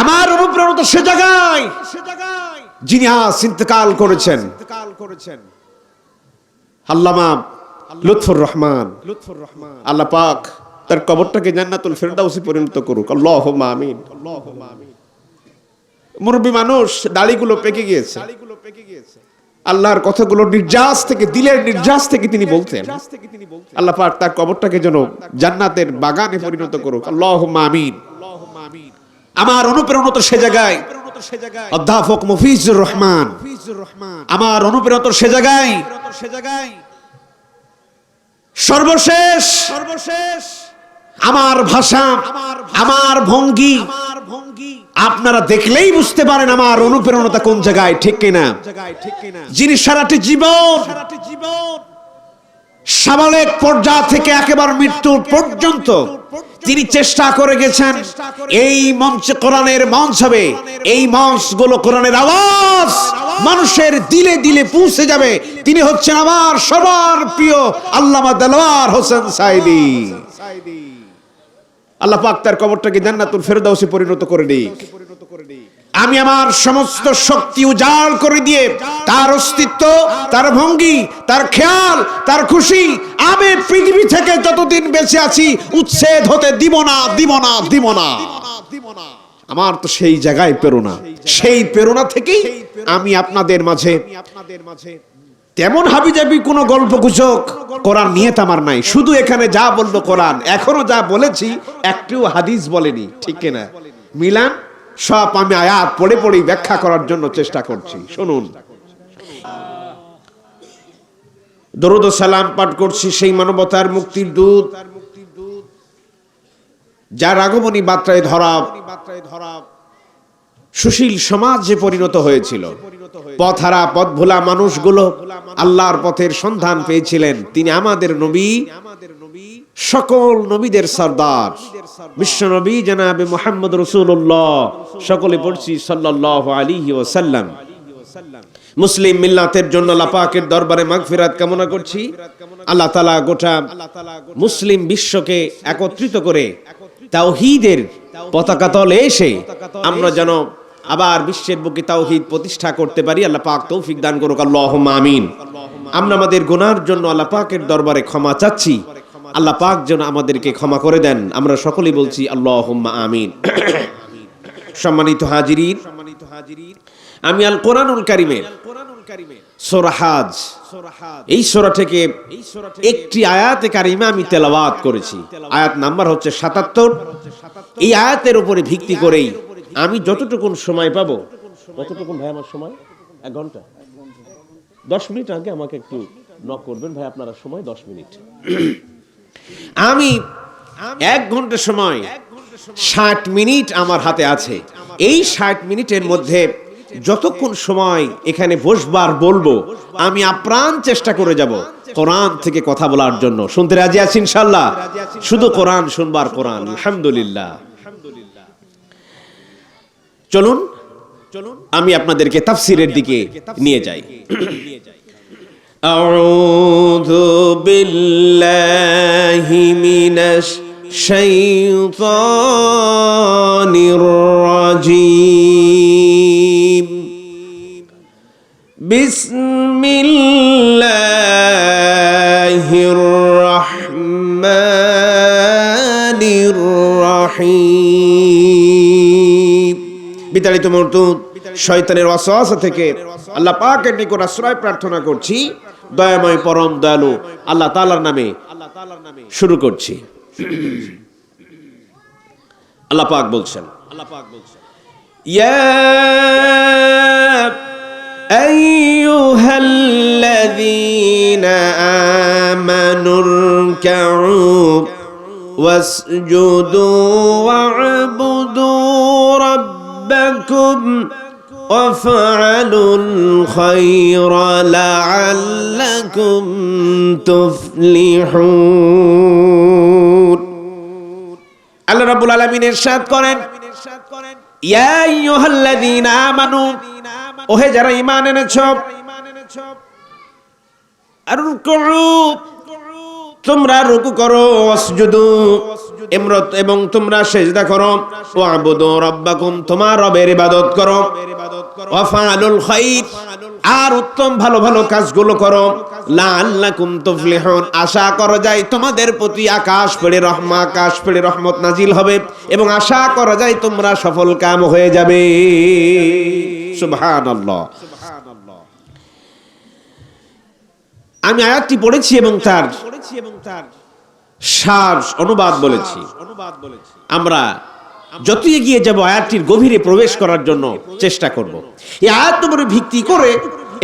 আমার অনুপ্রেরণা সে জায়গায়। সে জায়গায়। যিনি আজ ইন্তেকাল করেছেন। আল্লামা লুৎফুর রহমান। লুৎফুর রহমান। আল্লাহ পাক তার কবরটাকে জান্নাতুল ফেরদাউসে পরিণত করুক। আল্লাহুম্মা আমিন। মুরব্বী মানুষ দাড়িগুলো পেকে গিয়েছে। দাড়িগুলো পেকে গিয়েছে। আল্লাহর কথাগুলো নির্যাস থেকে দিলের নির্যাস থেকে তিনি বলতেন। আল্লাহ পাক তার কবরটাকে যেন জান্নাতের বাগানে পরিণত করুক। আল্লাহুম্মা আমিন। আমার অনুপ্রেরণা তো সে জায়গায়। অধ্যাপক মফিজুর রহমান, আমার অনুপ্রেরণা তো সে জায়গায়। সর্বশেষ সর্বশেষ আমার ভাষা, আমার ভঙ্গি, আপনারা দেখলেই বুঝতে পারেন আমার অনুপ্রেরণতা কোন জায়গায়, ঠিক কিনা? ঠিক কিনা যিনি সারাটি জীবন সারাটি জীবন সাবালেক পর্যায় থেকে একেবারে মৃত্যুর পর্যন্ত তিনি চেষ্টা করে গেছেন। এই মঞ্চে, কোরআনের মঞ্চ হবে এই মঞ্চগুলো কোরআনের আওয়াজ মানুষের দিলে দিলে পৌঁছে যাবে। তিনি হচ্ছেন আমার সবার প্রিয় আল্লামা দেলোয়ার হোসেন সাইদি আল্লাহ পাক তার কবরটাকে জান্নাতুল ফেরদাউসে পরিণত করে দিই আমি আমার সমস্ত শক্তি উজাড় করে দিয়ে তার অস্তিত্ব, তার ভঙ্গি, তার খেয়াল, তার খুশি, আমি পৃথিবী থেকে যতদিন বেঁচে আছি, উচ্ছেদ হতে দিব না দিব না দিব না। আমার তো সেই জায়গায় প্রেরণা। সেই প্রেরণা থেকেই আমি আপনাদের মাঝে মাঝে তেমন হাবিজাবি কোনো গল্প গুজব কোরআন নিয়ে আমার নাই। শুধু এখানে যা বলল কোরআন। এখনও যা বলেছি, একটিও হাদিস বলেনি। ঠিক কিনা? মিলান? সব আমি আয়াত পড়ে পড়েই ব্যাখ্যা করার জন্য চেষ্টা করছি। শুনুন। দরুদ সালাম পাঠ করছি সেই মানবতার মুক্তির দূত, যার আগমনী বার্তায় ধরা, সুশীল সমাজে পরিণত হয়েছিল। পথহারা পথ ভোলা মানুষগুলো আল্লাহর পথের সন্ধান পেয়েছিলেন। তিনি আমাদের নবী সকল নবীদের সর্দার। বিশ্ব নবী জানাবে মোহাম্মদ রসুল্লাহ সকলে পড়ছি সাল্লাহ আলী ওসাল্লাম মুসলিম মিল্লাতের জন্য লাপাকের দরবারে মাগফিরাত কামনা করছি। আল্লাহ তালা গোটা মুসলিম বিশ্বকে একত্রিত করে তাওহিদের পতাকা তলে এসে আমরা যেন আবার বিশ্বের বুকে তাওহিদ প্রতিষ্ঠা করতে পারি। আল্লাহ পাক তৌফিক দান করুক। আল্লাহ আমিন। আমরা আমাদের গুনার জন্য আল্লাহ পাকের দরবারে ক্ষমা চাচ্ছি। আল্লাহ পাক যেন আমাদেরকে ক্ষমা করে দেন। আমরা সকলেই বলছি আল্লাহ আমিন। সম্মানিত হাজিরিন আমি আল কোরআনুল কারিমের সোরাহাজ এই সোরা থেকে একটি আয়াতে কারিমা আমি তেলাওয়াত করেছি। আয়াত নাম্বার হচ্ছে সাতাত্তর। এই আয়াতের উপরে ভিত্তি করেই আমি যতটুকুন সময় পাবো কতটুকুন ভাই আমার সময়? এক ঘণ্টা? দশ মিনিট আগে আমাকে একটু নক করবেন। ভাই আপনারা সময় দশ মিনিট। আমি এক ঘণ্টা সময় ষাট মিনিট আমার হাতে আছে। এই ষাট মিনিটের মধ্যে যতক্ষণ সময় এখানে বসবার বলব, আমি আপ্রাণ চেষ্টা করে যাব কোরআন থেকে কথা বলার জন্য। শুনতে রাজি আছি ইনশাল্লাহ? শুধু কোরআন শুনবার কোরআন। আলহামদুলিল্লাহ। চলুন চলুন আমি আপনাদেরকে তাফসিরের দিকে নিয়ে যাই। أعوذ بالله من الشيطان الرجيم بسم الله الرحمن الرحيم বিতাড়িত মূর্তি শয়তানের ওয়াসওয়াসা থেকে আল্লাহ পাকের নিকট আশ্রয় প্রার্থনা করছি দয়াময় পরম দয়ালু আল্লাহ তাআলার নামে আল্লাহ তাআলার নামে শুরু করছি আল্লাহ পাক বলছেন আল্লাহ পাক বলছেন ইয়া أيها الذين آمنوا اركعوا واسجدوا واعبدوا ربكم وافعلوا الخير لعلكم تفلحون আল্লাহ রাব্বুল আলামিন ইরশাদ করেন ইয়া আইয়ুহাল্লাযীনা আমানু ওহে যারা ঈমান এনেছো আর রুকু তোমরা রুকু করো ওয়াসজুদু এমরত এবং তোমরা সেজদা করো। ও আবুদু রব্বাকুম, তোমার রবের ইবাদত করো। ওয়াফালুল খাইর, আর উত্তম ভালো ভালো কাজগুলো করো। লাআল্লাকুম তুফলিহুন, আশা করা যায় তোমাদের প্রতি আকাশ পেড়ে রহমা, আকাশ পেড়ে রহমত নাজিল হবে এবং আশা করা যায় তোমরা সফল কাম হয়ে যাবে। সুবহানাল্লাহ। আমি আয়াতটি পড়েছি এবং তার সার অনুবাদ বলেছি। আমরা যত এগিয়ে যাব, আয়াতটির গভীরে প্রবেশ করার জন্য চেষ্টা করব। এই আয়াত উপরে ভিত্তি করে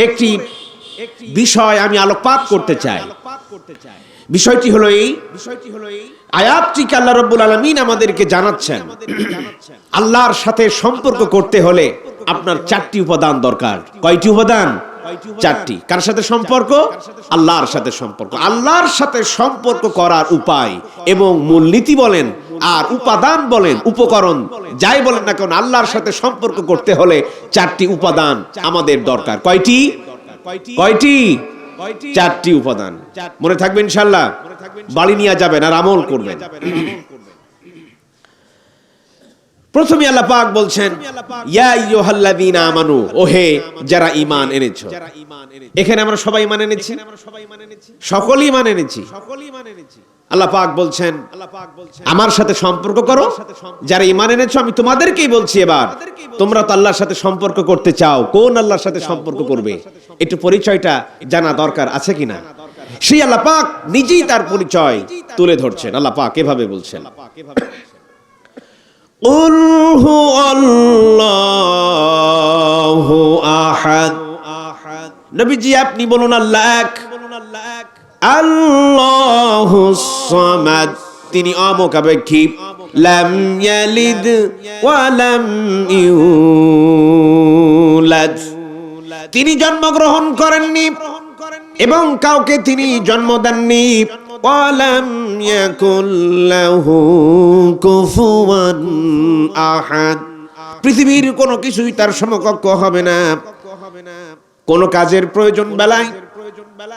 একটি বিষয় আমি আলোকপাত করতে চাই। বিষয়টি হলো এই বিষয়টি হলো এই, আয়াতটিকে আল্লাহ রব্বুল আলমিন আমাদেরকে জানাচ্ছেন, আল্লাহর সাথে সম্পর্ক করতে হলে আপনার চারটি উপাদান দরকার। কয়টি উপাদান? চারটি। কার সাথে সম্পর্ক? আল্লাহর সাথে সম্পর্ক। আল্লাহর সাথে সম্পর্ক করার উপায় এবং মূলনীতি বলেন আর উপাদান বলেন উপকরণ যাই বলেন না কেন আল্লাহর সাথে সম্পর্ক করতে হলে চারটি উপাদান আমাদের দরকার। কয়টি? কয়টি? চারটি উপাদান। মনে থাকবে ইনশাল্লাহ বাড়ি নিয়ে যাবেন আর আমল করবেন। প্রথমে আল্লাহ পাক বলছেন ইয়া আমানু ওহে যারা ঈমান এনেছো এখানে আমরা সবাই ঈমান এনেছি সকলেই ঈমান এনেছি আল্লাহ পাক বলছেন আমার সাথে সম্পর্ক করো যারা ঈমান এনেছো আমি তোমাদেরকেই বলছি এবার তোমরা তো আল্লাহর সাথে সম্পর্ক করতে চাও কোন আল্লাহর সাথে সম্পর্ক করবে একটু পরিচয়টা জানা দরকার আছে কিনা? সেই আল্লাহ পাক নিজেই তার পরিচয় তুলে ধরছেন আল্লাহ পাক এভাবে বলছেন। قل هو الله আহাদ নবীজি আপনি বলুন আল্লাহ এক আল্লাহু সামাদ তিনি অমোকাবেক্ষী লাম ইয়ালিদ ওয়া লাম ইউলাদ তিনি জন্মগ্রহণ করেননি এবং কাউকে তিনি জন্ম দেননি ওয়ালাম ইয়াকুল লাহু কুফুয়ান আহাদ। পৃথিবীর কোনো কিছুই তার সমকক্ষ হবে না। কোন কাজের প্রয়োজন বেলায়,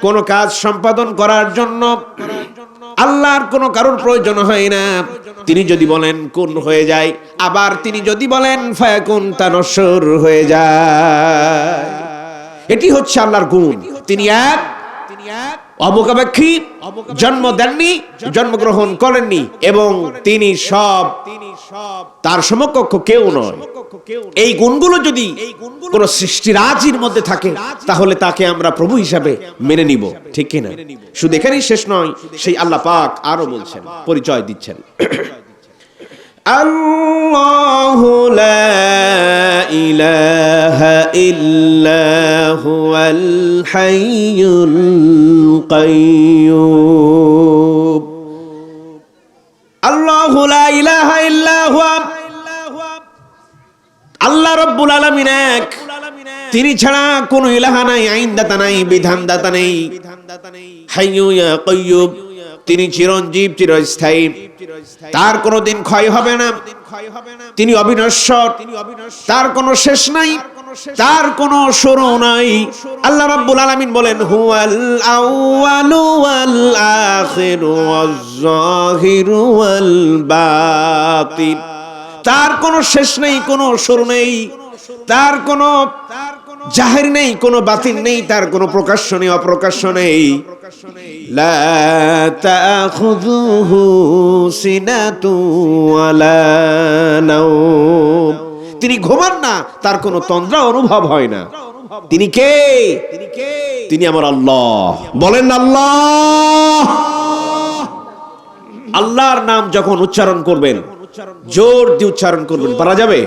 কোন কাজ সম্পাদন করার জন্য আল্লাহর কোন কারোর প্রয়োজন হয় না। তিনি যদি বলেন, কোন হয়ে যায়? আবার তিনি যদি বলেন, ফায়াকুন তা নশ্বর হয়ে যায়। এটি হচ্ছে আল্লাহর গুণ। তিনি এক তিনি এক অবকাবাক্ষী জন্ম দেননি, জন্মগ্রহণ করেননি এবং তিনি সব তার সমকক্ষ কেউ নয়। এই গুণগুলো যদি কোন সৃষ্টিরাজির মধ্যে থাকে, তাহলে তাকে আমরা প্রভু হিসাবে মেনে নিব, ঠিক কিনা? শুধু এখানেই শেষ নয়, সেই আল্লাহ পাক আরও বলছেন, পরিচয় দিচ্ছেন। আল্লাহ ইলাহা ইল্লা হুয়াল হাইয়ুল القيوم الله لا إله إلا هو الله رب العالمين এক। তিনি ছাড়া কোনো ইলাহা নাই, আইনদাতা নাই, বিধানদাতা নেই। হাইয়ু তিনি চিরঞ্জীব, চিরস্থায়ী। তার কোনো দিন ক্ষয় হবে না। তিনি অবিনশ্বর। তার কোনো শেষ নাই। তার কোনো শুরু নাই। আল্লাহ রাব্বুল আলামিন বলেন হুয়াল আউয়ালু ওয়াল আখিরু ওয়াজ জাহিরু ওয়াল বাতিন। তার কোনো শেষ নেই কোনো শুরু নেই। তার কোনো জাহির নেই কোনো বাতিল নেই। তার কোনো প্রকাশ্য নেই অপ্রকাশ্য নেই। লা তাখুযুহু সিনাতু ওয়ালা নাওম। তিনি ঘুমান না, তার কোনো তন্দ্রা অনুভব হয় না। তিনি কে? তিনি আমার আল্লাহ। বলেন আল্লাহ। আল্লাহর নাম যখন উচ্চারণ করবেন, জোর দিয়ে উচ্চারণ করবেন, পারা যাবে?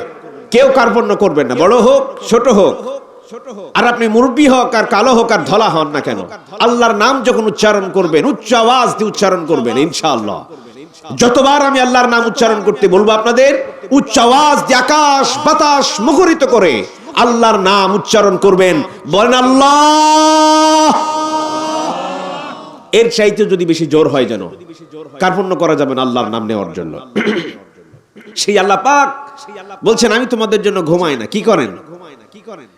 কেউ কার্পণ্য করবেন না, বড় হোক, ছোট হোক। আর আপনি মুরব্বী হোক, আর কালো হোক, আর ধলা হন না কেন? আল্লাহর নাম যখন উচ্চারণ করবেন, উচ্চ আওয়াজ দিয়ে উচ্চারণ করবেন, ইনশাআল্লাহ। যতবার আমি আল্লাহর নাম উচ্চারণ করতে বলবো আপনাদের উচ্চ আওয়াজ দিয়ে আকাশ বাতাস মুখরিত করে আল্লাহর নাম উচ্চারণ করবেন বলেন আল্লাহ এর চাইতে যদি বেশি জোর হয় যেন কার্পণ্য করা যাবে না আল্লাহর নাম নেওয়ার জন্য সেই আল্লাহ পাক বলছেন আমি তোমাদের জন্য ঘুমাই না কি করেন কি করেন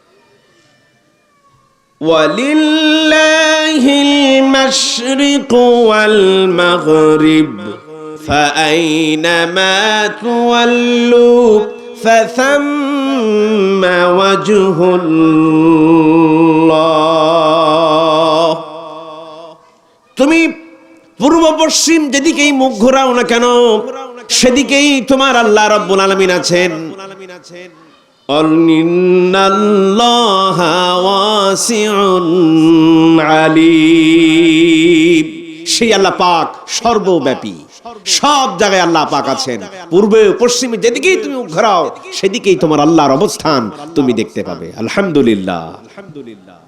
ولله المشرق والمغرب فأينما تولوا فثم وجه الله তুমি পূর্ব পশ্চিম যেদিকেই মুখ ঘোরাও না কেন সেদিকেই তোমার আল্লাহ রব্বুল আলামিন আছেন قل إن الله واسع عليم সেই আল্লাহ পাক সর্বব্যাপী সব জায়গায় আল্লাহ পাক আছেন পূর্বে পশ্চিমে যেদিকেই তুমি মুখ ঘোরাও সেদিকেই তোমার আল্লাহর অবস্থান তুমি দেখতে পাবে আলহামদুলিল্লাহ আলহামদুলিল্লাহ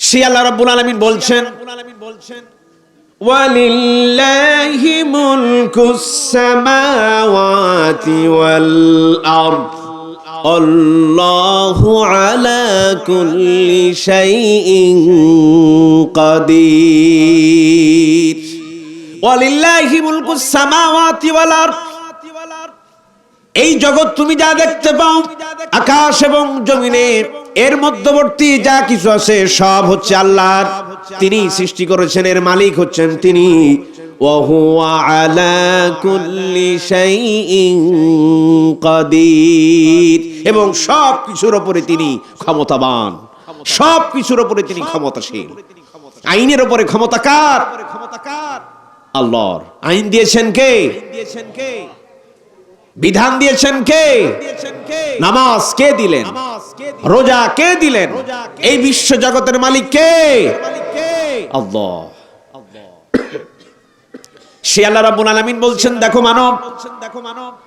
সেই আল্লাহ রাব্বুল আলামিন বলছেন ولله ملك السماوات والأرض الله على كل شيء قدير ওয়ালিল্লাহি মুলকুস সামাওয়াতি ওয়াল এই জগৎ তুমি যা দেখতে পাও, আকাশ এবং জমিনের এর মধ্যবর্তী যা কিছু আছে, সব হচ্ছে আল্লাহর। তিনি সৃষ্টি করেছেন, এর মালিক হচ্ছেন তিনি। এবং সব কিছুর ওপরে তিনি ক্ষমতাবান। সব কিছুর ওপরে তিনি ক্ষমতাশীল। আইনের ওপরে ক্ষমতাকার ক্ষমতাকার। আল্লাহর। আইন দিয়েছেন কে? বিধান দিয়েছেন কে? নামাজ কে দিলেন? রোজা কে দিলেন? এই বিশ্ব জগতের মালিক কে? আল্লাহ। সে আল্লাহ রাব্বুল আলামিন বলছেন দেখো মানব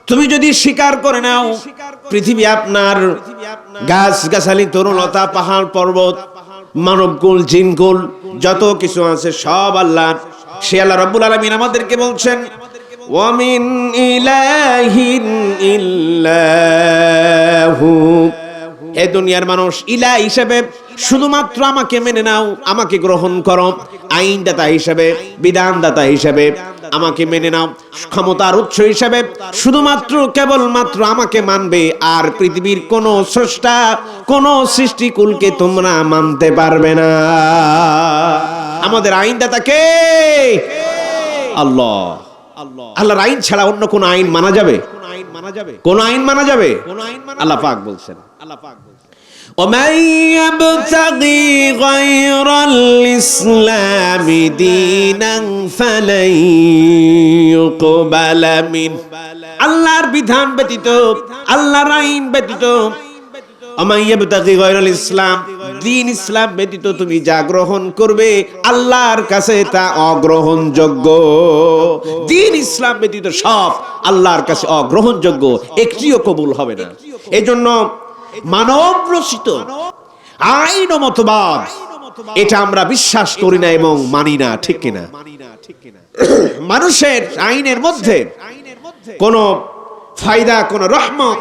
তুমি যদি স্বীকার করে নাও পৃথিবী আপনার গাছ গাছালি তরুণতা পাহাড় পর্বত মানবকুল জিনকুল যত কিছু আছে সব আল্লাহ সে আল্লাহ রব্বুল আলমিন আমাদেরকে বলছেন ওয়ামিন ইলাহিন ইল্লাহু। এ দুনিয়ার মানুষ ইলা হিসেবে শুধুমাত্র আমাকে মেনে নাও আমাকে গ্রহণ করো। আইনদাতা হিসেবে বিধানদাতা হিসেবে আমাকে মেনে নাও। ক্ষমতার উৎস হিসেবে শুধুমাত্র কেবলমাত্র আমাকে মানবে আর পৃথিবীর কোন স্রষ্টা কোন সৃষ্টিকুলকে তোমরা মানতে পারবে না। আমাদের আইনদাতা কে? আল্লাহ। আল্লাহর আইন ছাড়া অন্য কোন আইন মানা যাবে? কোন আইন মানা যাবে আল্লাহ পাক বলছেন আল্লাহ পাক বলছেন ومن يبتغي غير الإسلام دينا فلن يقبل منه আল্লাহর বিধান ব্যতীত আল্লাহর আইন ব্যতীত আমাইয়াবতাগি গায়রুল ইসলাম, দিন ইসলাম ব্যতীত তুমি যা গ্রহণ করবে আল্লাহর কাছে তা অগ্রহণযোগ্য। দিন ইসলাম ব্যতীত সব আল্লাহর কাছে অগ্রহণযোগ্য, একটিও কবুল হবে না। এজন্য মানব রচিত আইন মতবাদ, এটা আমরা বিশ্বাস করি না এবং মানি না, ঠিক কিনা? মানুষের আইনের মধ্যে কোনো ফায়দা, কোনো রহমত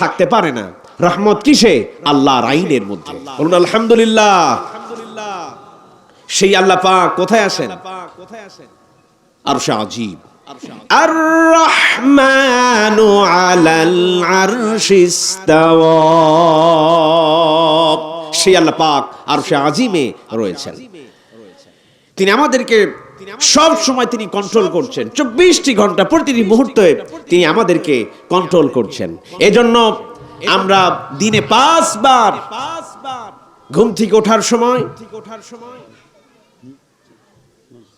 থাকতে পারে না। রহমত কিসে? আল্লাহর আইনের মধ্যে। বলুন, আলহামদুলিল্লাহ। সেই আল্লাহ পাক কোথায় আছেন? আর সে আজীব আল্লাহ পাক আর সে আজিমে রয়েছেন। তিনি আমাদেরকে সব সময় তিনি কন্ট্রোল করছেন। চব্বিশটি ঘণ্টা প্রতিটি মুহূর্তে তিনি আমাদেরকে কন্ট্রোল করছেন। এজন্য আমরা দিনে পাঁচবার ঘুম থেকে ওঠার সময়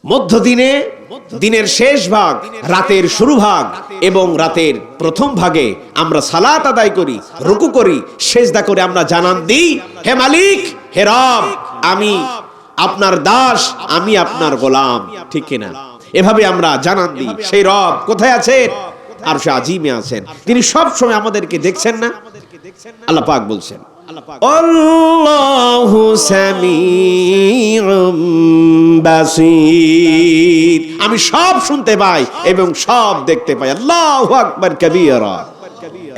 মধ্য দিনে দিনের শেষ ভাগ রাতের শুরু ভাগ এবং রাতের প্রথম ভাগে আমরা সালাত আদায় করি রুকু করি সেজদা করে আমরা জানান দিই হে মালিক হে রব আমি আপনার দাস আমি আপনার গোলাম ঠিক কিনা? এভাবে আমরা জানান দিই সেই রব কোথায় আছেন আর সে আজিমে আছেন। তিনি সব সময় আমাদেরকে দেখছেন না। আল্লাহ পাক বলছেন আল্লাহু সামিউম বাসীর। আমি সব শুনতে পাই এবং সব দেখতে পাই। আল্লাহু আকবার কবীরা।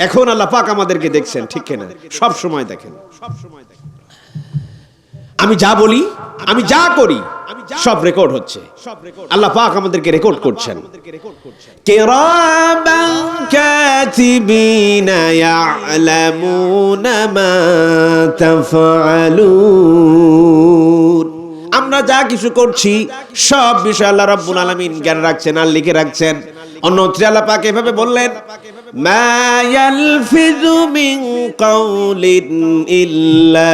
এখন আল্লাহ পাক আমাদেরকে দেখছেন ঠিক কিনা? সব সময় দেখেন। সব সময় আমি যা বলি আমি যা করি সব রেকর্ড হচ্ছে। আল্লাহ পাক আমাদেরকে রেকর্ড করছেন। কিরামান কাতিবিনা ইয়ালামুনা মা তাফআলুন। আমরা যা কিছু করছি সব বিষয় আল্লাহ রাব্বুল আলামিন জ্ঞান রাখছেন আর লিখে রাখছেন। অন্যত্রে আল্লাহ পাক এভাবে বললেন মা ইয়ালফিজু মিন কাউলিন ইল্লা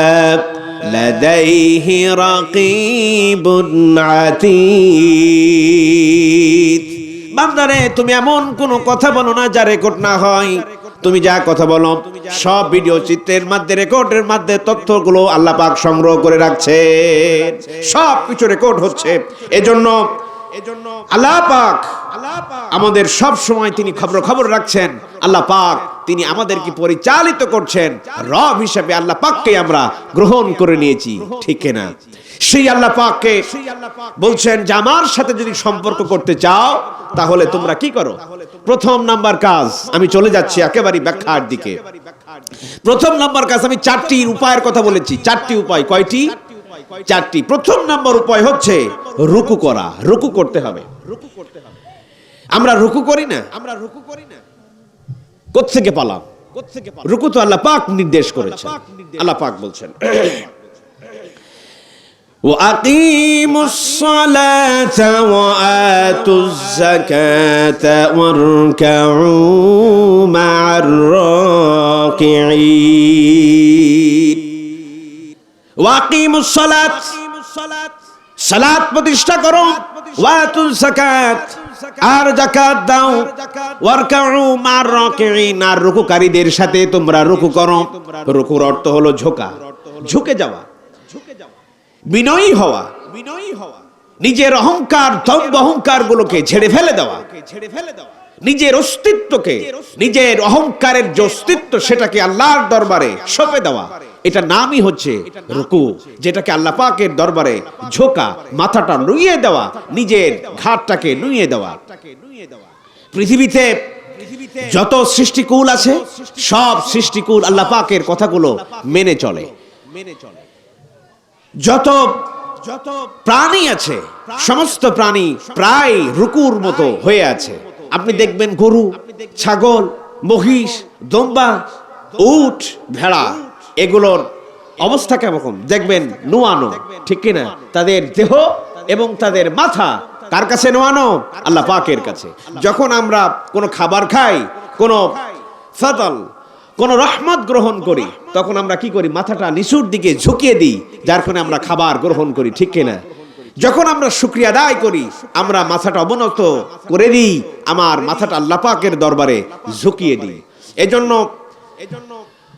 লাদাইহি রাকিবুন আতীদ বান্দারে, তুমি এমন কোন কথা বলো না যা রেকর্ড না হয়। তুমি যা কথা বলো, সব ভিডিও চিত্রের মধ্যে রেকর্ডের মধ্যে তথ্যগুলো আল্লাহ পাক সংগ্রহ করে রাখছে। সব কিছু রেকর্ড হচ্ছে। এজন্য এজন্য আল্লাহ পাক আমাদের সব সময় তিনি খবর খবর রাখছেন। আল্লাহ পাক তিনি আমাদেরকে পরিচালিত করছেন। রব হিসেবে আল্লাহ পাককে আমরা গ্রহণ করে নিয়েছি। ঠিক না সেই আল্লাহ পাককে বলছেন যে আমার সাথে যদি সম্পর্ক করতে চাও তাহলে তোমরা কি করো? প্রথম নাম্বার কাজ আমি চলে যাচ্ছি একেবারে ব্যাখ্যার দিকে। প্রথম নাম্বার কাজ আমি চারটি উপায়ের কথা বলেছি। চারটি উপায় কয়টি? চারটি। প্রথম নাম্বার উপায় হচ্ছে রুকু করা। রুকু করতে হবে। রুকু করতে হবে আমরা রুকু করি না? আমরা রুকু করি না কোত্থেকে পালাম কোত্থেকে রুকু তো আল্লাহ পাক নির্দেশ করেছেন আল্লাহ পাক বলছেন وأقيموا الصلاة وآتوا الزكاة واركعوا مع الراكعين وأقيموا الصلاة সালাত প্রতিষ্ঠা করো ওয়াতুল যাকাত আর যাকাত দাও। ওয়ারকাউ মার রাকিঈন। আর রুকুকারীদের সাথে তোমরা রুকু করো। রুকুর অর্থ হলো ঝোকা। ঝুঁকে যাওয়া। ঝুঁকে যাওয়া বিনয়ী হওয়া। বিনয়ী হওয়া নিজের অহংকার দম্ভ অহংকার গুলোকে ছেড়ে ফেলে দেওয়া ছেড়ে ফেলে দেওয়া। নিজের অস্তিত্বকে, নিজের অহংকারের যে অস্তিত্ব, সেটাকে আল্লাহর দরবারে সঁপে দেওয়া। এটা নামই হচ্ছে রুকু যেটাকে আল্লাহ পাকের দরবারে ঝোকা মাথাটা নুইয়ে দেওয়া নিজের ঘাটটাকে নুইয়ে দেওয়া। পৃথিবীতে যত সৃষ্টিকুল আছে সব সৃষ্টিকুল আল্লাহ পাকের কথাগুলো মেনে চলে। মেনে চলে। যত যত প্রাণী আছে সমস্ত প্রাণী প্রায় রুকুর মতো হয়ে আছে। আপনি দেখবেন গরু ছাগল মহিষ দম্বা উট ভেড়া। এগুলোর অবস্থা কেমন? দেখবেন নোয়ানো, ঠিক কিনা? তাদের দেহ এবং তাদের মাথা, কার কাছে নোয়ানো? আল্লাহ পাকের কাছে। যখন আমরা কোনো খাবার খাই, কোনো ফাতল কোন রহমত গ্রহণ করি, তখন আমরা কি করি? মাথাটা নিচুর দিকে ঝুঁকিয়ে দিই, যার ফলে আমরা খাবার গ্রহণ করি, ঠিক কিনা? যখন আমরা শুক্রিয়া আদায় করি, আমরা মাথাটা অবনত করে দিই, আমার মাথাটা আল্লাহ পাকের দরবারে ঝুঁকিয়ে দিই। এজন্য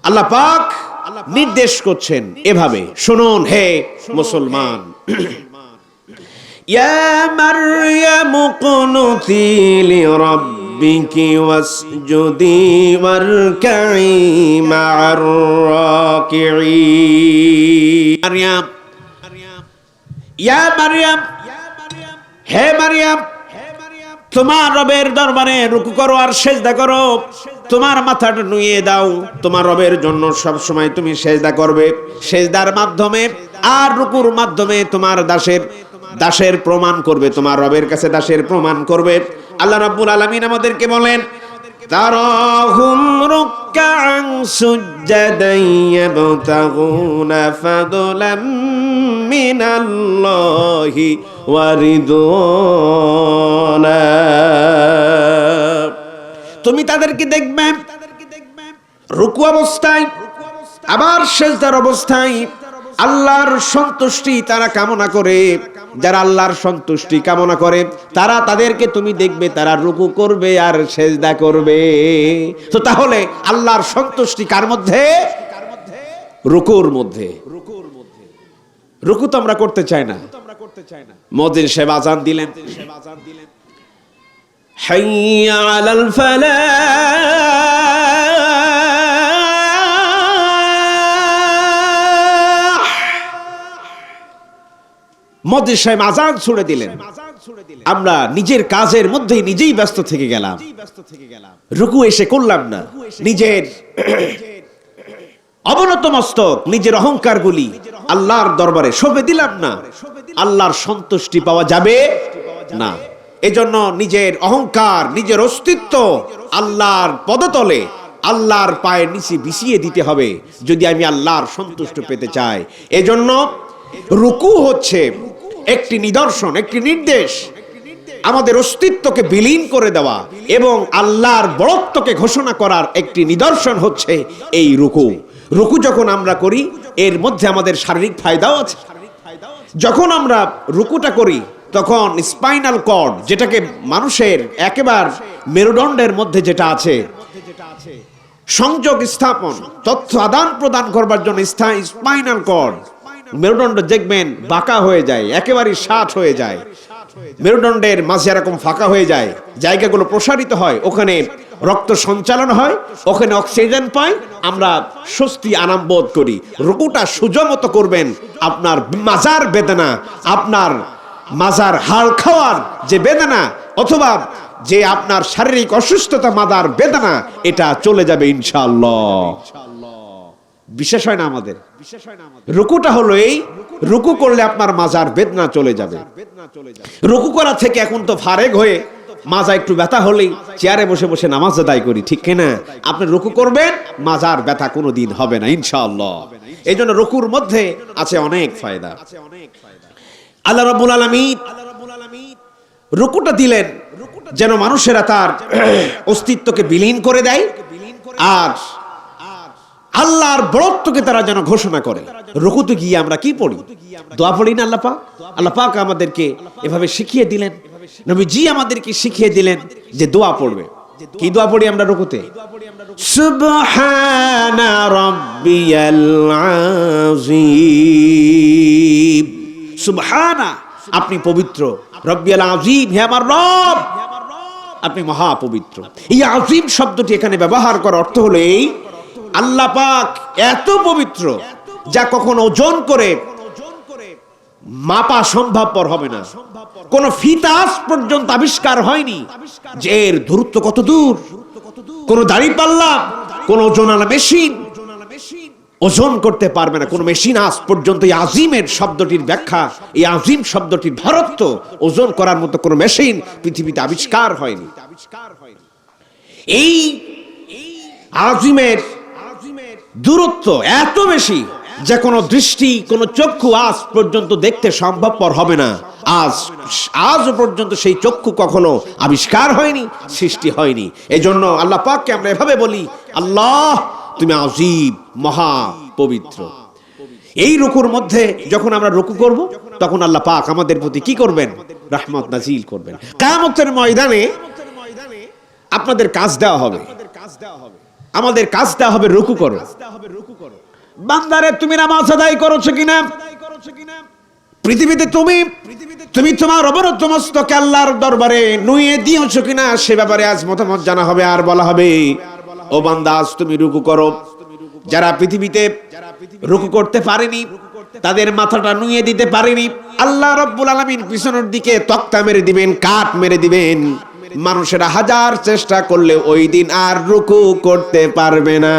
আল্লাহ পাক নির্দেশ করছেন এভাবে। শুনুন হে মুসলমান। হে মারিয়াম তোমার রবের দরবারে রুকু করো আর সেজদা করো। তোমার মাথাটা নুয়ে দাও। তোমার রবের জন্য সব সময় তুমি সেজদা করবে। সেজদার মাধ্যমে আর রুকুর মাধ্যমে তোমার দাসের দাসের প্রমাণ করবে। তোমার রবের কাছে দাসের প্রমাণ করবে। আল্লাহ রাব্বুল আলামিন আমাদেরকে বলেন, তারাহুম রুকআন সুজ্জাদান ইয়াবতাগুনা ফাদলাম মিনাল্লাহি ওয়া রিদওয়ানা। তুমি তাদেরকে দেখবে রুকু অবস্থায়, আবার সেজদার অবস্থায়। আল্লাহর সন্তুষ্টি তারা কামনা করে। যারা আল্লাহর সন্তুষ্টি কামনা করে, তারা তাদেরকে তুমি দেখবে, তারা রুকু করবে আর সেজদা করবে। তো তাহলে আল্লাহর সন্তুষ্টি কার মধ্যে? রুকুর মধ্যে। রুকু তো আমরা করতে চাই না। মদিন সেবা আজান দিলেন সেবা আজান দিলেন। حي على الفلاح মধ্যে সাহেব আজান ছুড়ে দিলেন আমরা নিজের কাজের মধ্যেই নিজেই ব্যস্ত থেকে গেলাম রুকু এসে করলাম না নিজের অবনত মস্তক নিজের অহংকারগুলি আল্লাহর দরবারে সবে দিলাম না আল্লাহর সন্তুষ্টি পাওয়া যাবে না এজন্য নিজের অহংকার, নিজের অস্তিত্ব আল্লাহর পদতলে আল্লাহর পায়ের নিচে বিছিয়ে দিতে হবে যদি আমি আল্লাহর সন্তুষ্ট পেতে চাই। এজন্য রুকু হচ্ছে একটি নিদর্শন, একটি নির্দেশ। আমাদের অস্তিত্বকে বিলীন করে দেওয়া এবং আল্লাহর বড়ত্বকে ঘোষণা করার একটি নিদর্শন হচ্ছে এই রুকু। রুকু যখন আমরা করি, এর মধ্যে আমাদের শারীরিক ফায়দাও আছে। যখন আমরা রুকুটা করি তখন স্পাইনাল কর্ড যেটাকে মানুষের একেবার মেরুদণ্ডের মধ্যে যেটা আছে, সংযোগ স্থাপন, তথ্য আদান প্রদান করবার জন্য স্পাইনাল কর্ড মেরুদণ্ড দেখবেন বাঁকা হয়ে যায় একেবারে ষাট হয়ে যায়। মেরুদণ্ডের মাঝে এরকম ফাঁকা হয়ে যায়, জায়গাগুলো প্রসারিত হয়, ওখানে রক্ত সঞ্চালন হয়, ওখানে অক্সিজেন পাই আমরা স্বস্তি আরাম বোধ করি। রুকুটা সুজমতো করবেন, আপনার মাজার বেদনা, আপনার মাজার হাড় খাওয়ার যে বেদনা, অথবা যে আপনার শারীরিক অসুস্থতা মাদার বেদনা, এটা চলে যাবে ইনশাআল্লাহ। বিশেষ হয় না আমাদের। রুকুটা হলো এই, রুকু করলে আপনার মাজার বেদনা চলে যাবে। রুকু করা থেকে এখন তো ফারেক হয়ে মাজা একটু ব্যথা হলেই চেয়ারে বসে বসে নামাজ আদায় করি, ঠিক কিনা? আপনি রুকু করবেন, মাজার ব্যথা কোনো দিন হবে না ইনশাআল্লাহ। এই জন্য রুকুর মধ্যে আছে অনেক ফায়দা। আল্লাহ রব্বুল আলমিন রুকুটা দিলেন যেন মানুষেরা তার অস্তিত্বকে বিলীন করে দেয় আর আল্লাহর বড়ত্বকে তারা যেন ঘোষণা করে। রুকুতে গিয়ে আমরা কি পড়ি? দোয়া পড়ি না আল্লাহ পাক? আল্লাহ পাক আমাদেরকে এভাবে শিখিয়ে দিলেন। নবী জি আমাদেরকে শিখিয়ে দিলেন যে দোয়া পড়বে। কি দোয়া পড়ি আমরা রুকুতে? সুবহানা রাব্বিয়াল আযীম। সুবহানা, আপনি পবিত্র। রব্বিয়াল আযীম, হে আমার রব। আপনি মহা পবিত্র এই আজিম শব্দটি এখানে ব্যবহার করার অর্থ হলো এই, আল্লাহ পাক এত পবিত্র যা কখনো ওজন করে মাপা সম্ভবপর হবে না। কোন ফিতাস পর্যন্ত আবিষ্কার হয়নি যে এর দূরত্ব কত দূর। কোন দাড়ি পাল্লা, কোন ওজন ওজনালা মেশিন ওজন করতে পারবে না। কোন মেশিন আজ পর্যন্ত এই আজিমের শব্দটির ব্যাখ্যা, এই আজিম শব্দটির ভরত্ব ওজন করার মতো কোন মেশিন পৃথিবীতে আবিষ্কার হয়নি। এই আজিমের দূরত্ব এত বেশি যে কোনো দৃষ্টি, কোনো চক্ষু আজ পর্যন্ত দেখতে সম্ভবপর হবে না। আজ আজ পর্যন্ত সেই চক্ষু কখনো আবিষ্কার হয়নি, সৃষ্টি হয়নি। এই জন্য আল্লাহ পাককে আমরা এভাবে বলি, আল্লাহ তুমি আজিব, মহা পবিত্র। এই রুকুর মধ্যে যখন আমরা রুকু করব, তখন আল্লাহ পাক আমাদের প্রতি কি করবেন? রহমত নাজিল করবেন। কামতের ময়দানে আপনাদের কাজ দেওয়া হবে। আমাদের কাজ দেওয়া হবে রুকু করো। বান্দারে, তুমি নামাজ আদায় করছ কিনা? পৃথিবীতে তুমি তুমি তোমার অবরত মস্তকে আল্লাহর দরবারে নুয়ে দিয়েছ কিনা, সে ব্যাপারে আজ মতামত জানা হবে আর বলা হবে। ও বান্দা, আজ তুমি রুকু করো। যারা পৃথিবীতে রুকু করতে পারেনি, তাদের মাথাটা নুয়ে দিতে পারেনি। আল্লাহ রব্বুল আলমিন পিছনের দিকে তক্তা মেরে দিবেন, কাঠ মেরে দিবেন। মানুষেরা হাজার চেষ্টা করলে ওই দিন আর রুকু করতে পারবে না।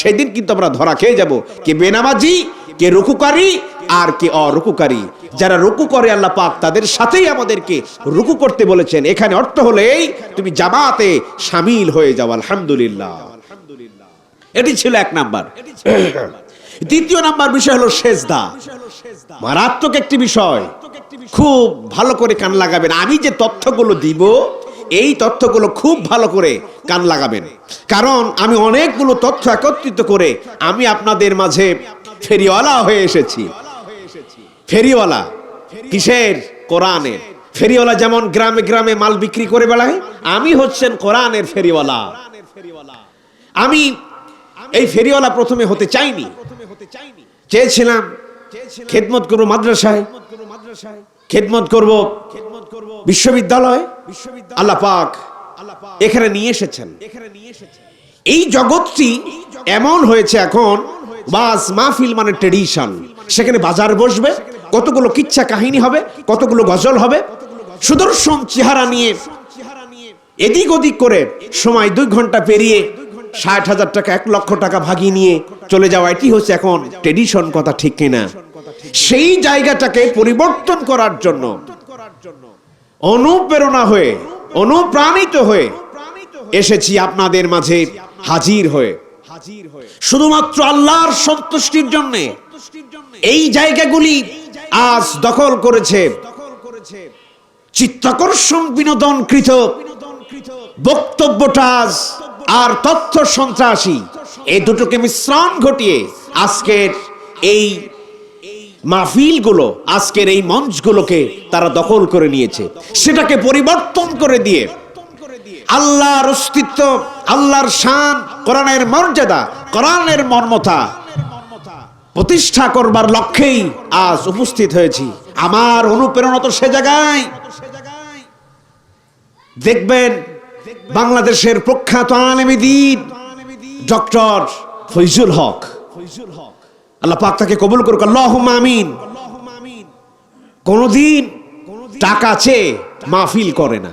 সেদিন কিন্তু আমরা ধরা খেয়ে যাব। কি বেনামাজি? কে রুকুকারী আর কে অরুকুকারী। যারা রুকু করে আল্লাহ পাক, তাদের সাথেই আমাদেরকে রুকু করতে বলেছেন। এখানে অর্থ হলো এই তুমি জামাতে সামিল হয়ে যাও, আলহামদুলিল্লাহ। এটি ছিল এক নাম্বার। দ্বিতীয় নাম্বার বিষয় হলো সেজদা। মারাত্মক একটি বিষয়। খুব ভালো করে কান লাগাবেন। আমি যে তথ্যগুলো দিব, এই তথ্যগুলো খুব ভালো করে কান লাগাবেন। কারণ আমি অনেকগুলো তথ্য একত্রিত করে আমি আপনাদের মাঝে ফেরিওয়ালা হয়ে এসেছি। ফেরিওয়ালা কিসের? কোরআনের। ফেরিওয়ালা যেমন গ্রামে গ্রামে মাল বিক্রি করে বেড়ায়, আমি হচ্ছেন কোরআনের ফেরিওয়ালা। আমি এই ফেরিওয়ালা প্রথমে হতে চাইনি। চেয়েছিলাম খেদমত করব মাদ্রাসায়, খেদমত করব বিশ্ববিদ্যালয়। আল্লাহ পাক এখানে নিয়ে এসেছেন। এই জগৎটি এমন হয়েছে এখন বাস মাহফিল মানে ট্রেডিশন সেখানে বাজার বসবে, কতগুলো কিচ্ছা কাহিনী হবে, কতগুলো গজল হবে। সুদর্শন চেহারা নিয়ে এদিক ওদিক করে সময় দুই ঘণ্টা পেরিয়ে ষাট হাজার টাকা, এক লক্ষ টাকা ভাগিয়ে নিয়ে চলে যাওয়া, এটি হচ্ছে এখন ট্রেডিশন কথা, ঠিক কিনা? সেই জায়গাটাকে পরিবর্তন করার জন্য, অনুপ্রেরণা হয়ে, অনুপ্রাণিত হয়ে এসেছি আপনাদের মাঝে হাজির হয়ে। শুধুমাত্র আল্লাহর সন্তুষ্টির জন্য। এই জায়গাগুলি আজ দখল করেছে। চিত্তাকর্ষণ বিনোদনকৃত বক্তব্যটাজ আর তথ্য সন্ত্রাসী। এই দুটোকে মিশ্রণ ঘটিয়ে আজকের এই মাহফিলগুলো আজকের এই মঞ্চগুলোকে তারা দখল করে নিয়েছে। সেটাকে পরিবর্তন করে দিয়ে আল্লাহর অস্তিত্ব, আল্লাহর শান, কোরআনের মর্যাদা, কোরআনের মর্মতা প্রতিষ্ঠা করবার লক্ষ্যেই আজ উপস্থিত হয়েছি। আমার অনুপ্রেরণা তো সে জায়গায়। দেখবেন বাংলাদেশের প্রখ্যাত আলেমিদিন ডক্টর ফৈজুল হক। আল্লাহ পাক তাকে কবুল করুক। আল্লাহ আমিন। কোনদিন টাকা চেয়ে মাহফিল করে না।